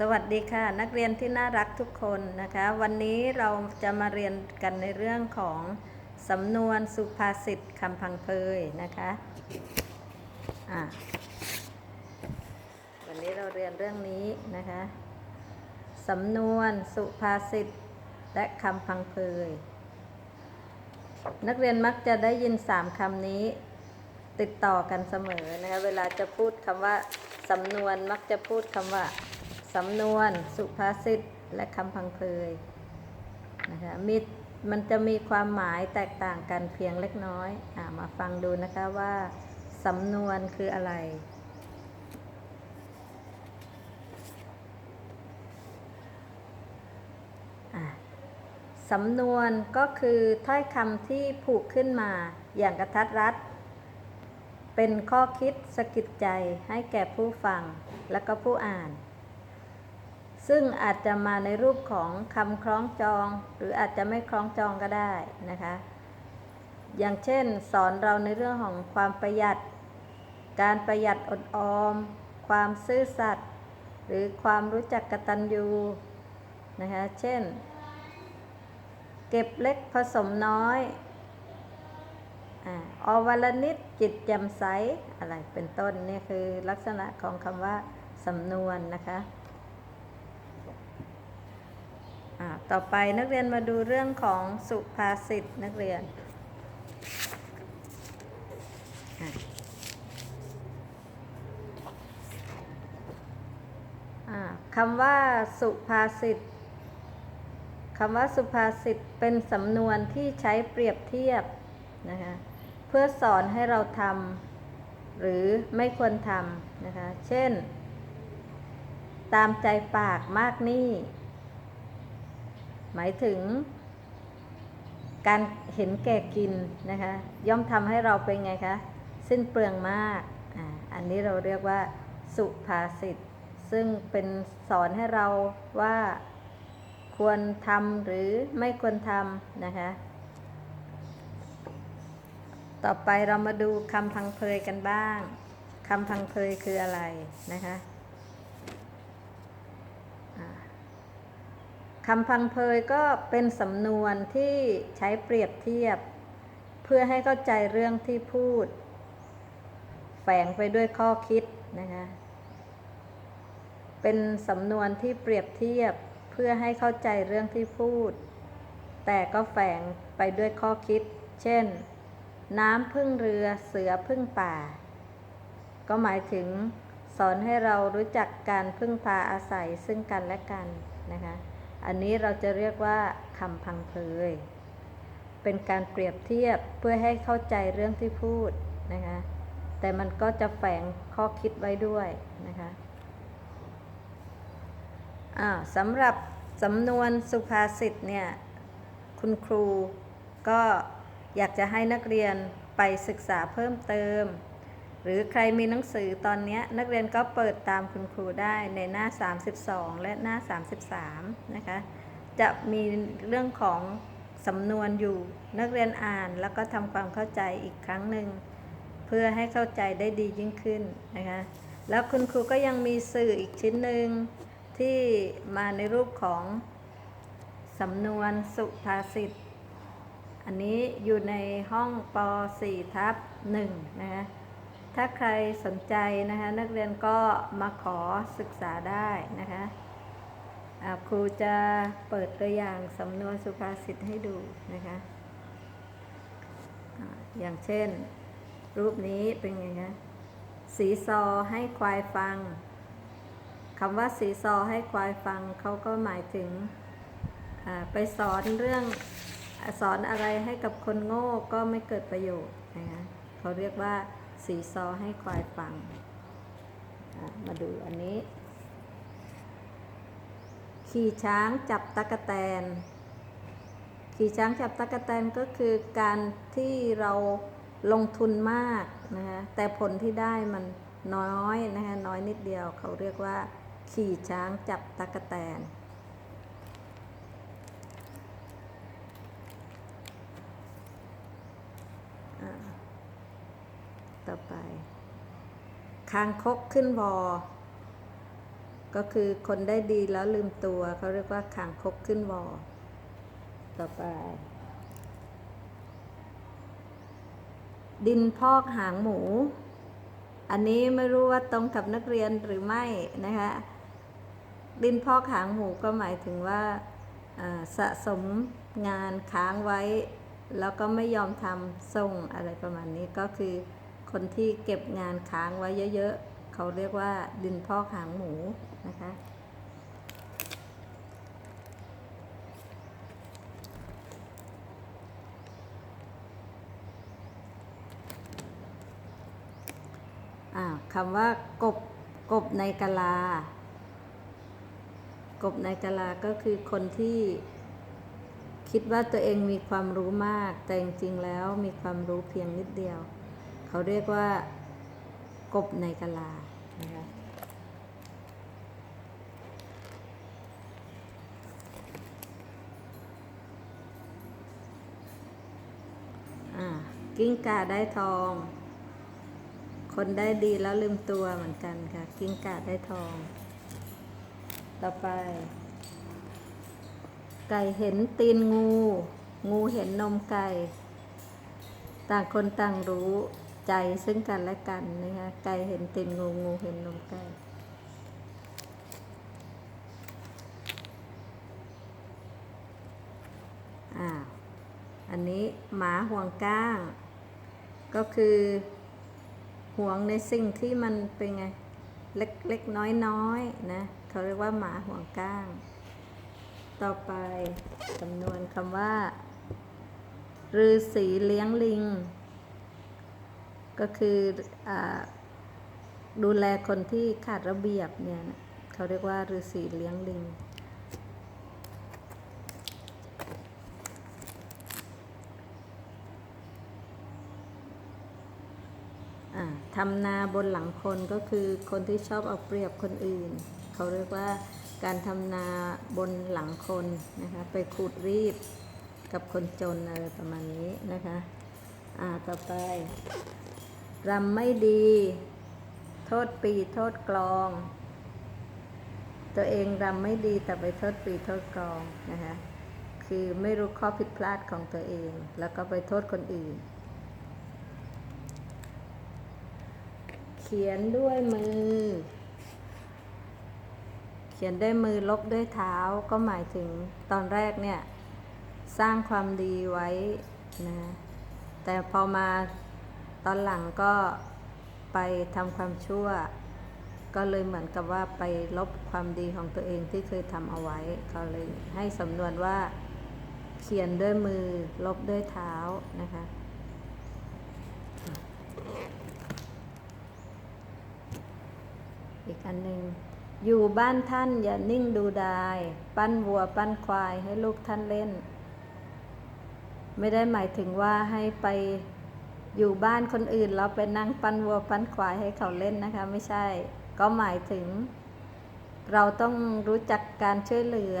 สวัสดีค่ะนักเรียนที่น่ารักทุกคนนะคะ วันนี้เราจะมาเรียนกันในเรื่องของสำนวนสุภาษิตคำพังเพยนะคะอะวันนี้เราเรียนเรื่องนี้นะคะสำนวนสุภาษิตและคำพังเพยนักเรียนมักจะได้ยินสามคำนี้ติดต่อกันเสมอนะคะเวลาจะพูดคำว่าสำนวนมักจะพูดคำว่า สำนวน สุภาษิตและคำพังเพยนะคะมีมันจะมีความหมายแตกต่างกันเพียงเล็กน้อยอามาฟังดูนะคะว่า สำนวนคืออะไร สำนวนก็คือถ้อยคำที่ผูกขึ้นมาอย่างกระทัดรัดเป็นข้อคิดสะกิดใจให้แก่ผู้ฟังและก็ผู้อ่าน ซึ่งอาจจะมาในรูปของคำคล้องจอง หรืออาจจะไม่คล้องจองก็ได้นะคะ อย่างเช่น สอนเราในเรื่องของความประหยัด การประหยัดอดออม ความซื่อสัตย์หรือความรู้จักกตัญญูนะคะ เช่น เก็บเล็กผสมน้อยออวัลนิดจิตแจ่มใสอะไรเป็นต้นนี่คือลักษณะของคำว่าสำนวนนะคะอ่า ต่อไปนักเรียนมาดูเรื่องของสุภาษิตนักเรียน คำว่าสุภาษิตคำว่าสุภาษิตเป็นสำนวนที่ใช้เปรียบเทียบนะคะเพื่อสอนให้เราทำหรือไม่ควรทำนะคะ เช่น ตามใจปากมากนี่ หมายถึง การเห็นแก่กินนะคะ ย่อมทำให้เราเป็นไงคะ สิ้นเปลืองมากออันนี้เราเรียกว่า สุภาษิตซึ่งเป็นสอนให้เราว่าควรทำหรือไม่ควรทำนะคะ ต่อไปเรามาดูคำพังเพยกันบ้างคำพังเพยคืออะไรนะคะอ่า คำพังเพยก็เป็นสำนวนที่ใช้เปรียบเทียบ เพื่อให้เข้าใจเรื่องที่พูด แฝงไปด้วยข้อคิดนะคะ เป็นสำนวนที่เปรียบเทียบเพื่อให้เข้าใจเรื่องที่พูด แต่ก็แฝงไปด้วยข้อคิด เช่น น้ำพึ่งเรือเสือพึ่งป่า ก็หมายถึงสอนให้เรารู้จักการพึ่งพาอาศัยซึ่งกันและกันนะคะ อันนี้เราจะเรียกว่าคำพังเพย เป็นการเปรียบเทียบเพื่อให้เข้าใจเรื่องที่พูดนะคะ แต่มันก็จะแฝงข้อคิดไว้ด้วยนะคะอ่าสำหรับสำนวนสุภาษิตเนี่ย คุณครูก็อยากจะให้นักเรียนไปศึกษาเพิ่มเติม หรือใครมีหนังสือตอนนี้นักเรียนก็เปิดตามคุณครูได้ในหน้า 32 และหน้า 33 นะคะ จะมีเรื่องของสำนวนอยู่นักเรียนอ่านแล้วก็ทำความเข้าใจอีกครั้งหนึ่ง เพื่อให้เข้าใจได้ดียิ่งขึ้นนะคะ แล้วคุณครูก็ยังมีสื่ออีกชิ้นหนึ่งที่มาในรูปของสำนวนสุภาษิตอันนี้อยู่ในห้องป .4 ทับ1นะคะ ถ้าใครสนใจนะคะนักเรียนก็มาขอศึกษาได้นะคะครูจะเปิดตัวอย่างสำนวนสุภาษิตให้ดูนะคะอย่างเช่น รูปนี้เป็นไงคะสีซอให้ควายฟังคำว่าสีซอให้ควายฟังเขาก็หมายถึงไปสอนเรื่องสอนอะไรให้กับคนโง่ก็ไม่เกิดประโยชน์นะคะเขาเรียกว่า สีซอให้ควายฟัง มาดูอันนี้ ขี่ช้างจับตะกะแตน ขี่ช้างจับตะกะแตนก็คือการที่เราลงทุนมากนะคะแต่ผลที่ได้มันน้อยนะคะน้อยนิดเดียวเขาเรียกว่า ขี่ช้างจับตะกะแตนอ่า ต่อไปคางคกขึ้นวอ ก็คือคนได้ดีแล้วลืมตัว เขาเรียกว่าขางคกขึ้นวอ ต่อไป ดินพอกหางหมู อันนี้ไม่รู้ว่าตรงกับนักเรียนหรือไม่นะคะ ดินพอกหางหมูก็หมายถึงว่าสะสมงานค้างไว้ แล้วก็ไม่ยอมทำส่งอะไรประมาณนี้ก็คือ คนที่เก็บงานค้างไว้เยอะๆ เขาเรียกว่าดินพอกหางหมูนะคะ คำว่ากบกบในกะลา กบในกะลาก็คือคนที่คิดว่าตัวเองมีความรู้มาก แต่จริงๆแล้วมีความรู้เพียงนิดเดียว เขาเรียกว่ากบในกะลานะคะอ่ากิ้งก่าได้ทอง คนได้ดีแล้วลืมตัวเหมือนกันค่ะ กิ้งก่าได้ทอง ต่อไป ไก่เห็นตีนงู งูเห็นนมไก่ ต่างคนต่างรู้ ใจซึ่งกันและกันนะคะไก่เห็นตีนงูงูเห็นนมไก่อ่าอันนี้หมาห่วงก้าง ก็คือห่วงในสิ่งที่มันเป็นไง เล็กเล็กน้อยน้อยๆนะเขาเรียกว่าหมาห่วงก้าง ต่อไปจำนวนคำว่าฤาษีเลี้ยงลิง ก็คืออดูแลคนที่ขาดระเบียบเนี่ยเขาเรียกว่าฤาษีเลี้ยงลิงทำนาบนหลังคนก็คือคนที่ชอบเอาเปรียบคนอื่น เขาเรียกว่าการทำนาบนหลังคนนะคะไปขูดรีดกับคนจนอะไรประมาณนี้นะคะ อ่า ต่อไป รำไม่ดี โทษปีโทษกลอง ตัวเองรำไม่ดีแต่ไปโทษปีโทษกลองนะคะคือไม่รู้ข้อผิดพลาดของตัวเอง แล้วก็ไปโทษคนอื่น เขียนด้วยมือ เขียนด้วยมือลบด้วยเท้าก็หมายถึงตอนแรกเนี่ย สร้างความดีไว้นะแต่พอมา ตอนหลังก็ไปทำความชั่ว ก็เลยเหมือนกับว่าไปลบความดีของตัวเองที่เคยทำเอาไว้เขาเลยให้สำนวนว่าเขียนด้วยมือลบด้วยเท้านะคะอีกอันหนึ่งอยู่บ้านท่านอย่านิ่งดูดาย ปั้นวัวปั้นควายให้ลูกท่านเล่น ไม่ได้หมายถึงว่าให้ไป อยู่บ้านคนอื่นแล้วไปนั่งปั้นวัวปั้นควายให้เขาเล่นนะคะ ไม่ใช่ ก็หมายถึง เราต้องรู้จักการช่วยเหลือ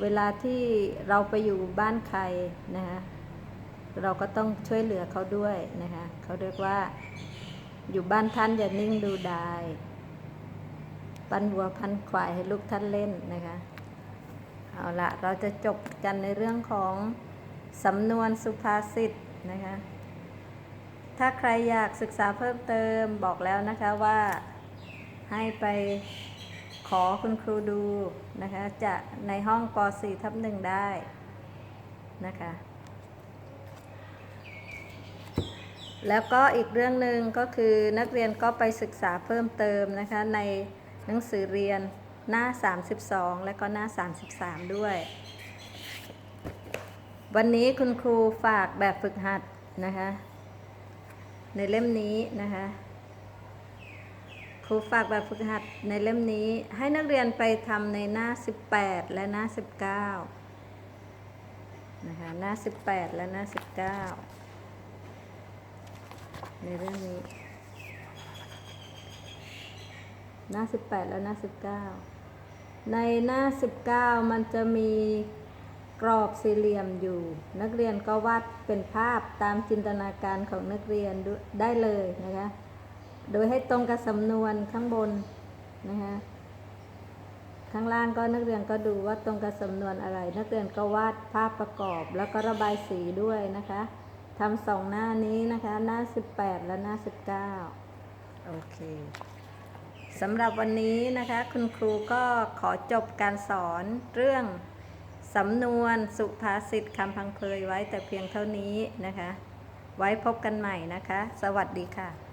เวลาที่เราไปอยู่บ้านใครนะคะเราก็ต้องช่วยเหลือเขาด้วยนะคะเขาเรียกว่า อยู่บ้านท่านอย่านิ่งดูดายปั้นวัวพันควายให้ลูกท่านเล่นนะคะเอาละเราจะจบกันในเรื่องของสำนวนสุภาษิตนะคะ ถ้าใครอยากศึกษาเพิ่มเติมบอกแล้วนะคะว่าให้ไปขอคุณครูดูนะคะ จะในห้องป .4 ทับหนึ่งได้นะคะแล้วก็อีกเรื่องหนึ่งก็คือนักเรียนก็ไปศึกษาเพิ่มเติมนะคะในหนังสือเรียนหน้า 32 และก็หน้า 33 ด้วย วันนี้คุณครูฝากแบบฝึกหัดนะคะ ในเล่มนี้นะคะครูฝากแบบฝึกหัดในเล่มนี้ให้นักเรียนไปทำในหน้า 18 และหน้า 19นะคะหน้า 18 และหน้า 19 ในเรื่องนี้ หน้า 18 และหน้า 19 ในหน้า 19 มันจะมี กรอบสี่เหลี่ยมอยู่ นักเรียนก็วาดเป็นภาพตามจินตนาการของนักเรียนดูได้เลยนะคะ โดยให้ตรงกับสำนวนข้างบนนะคะข้างล่างก็นักเรียนก็ดูว่าตรงกับสำนวนอะไร นักเรียนก็วาดภาพประกอบ แล้วก็ระบายสีด้วยนะคะทำสองหน้านี้นะคะ หน้า 18 และหน้า 19 โอเคสำหรับวันนี้นะคะ คุณครูก็ขอจบการสอนเรื่อง สำนวนสุภาษิตคำพังเพยไว้แต่เพียงเท่านี้นะคะ ไว้พบกันใหม่นะคะ สวัสดีค่ะ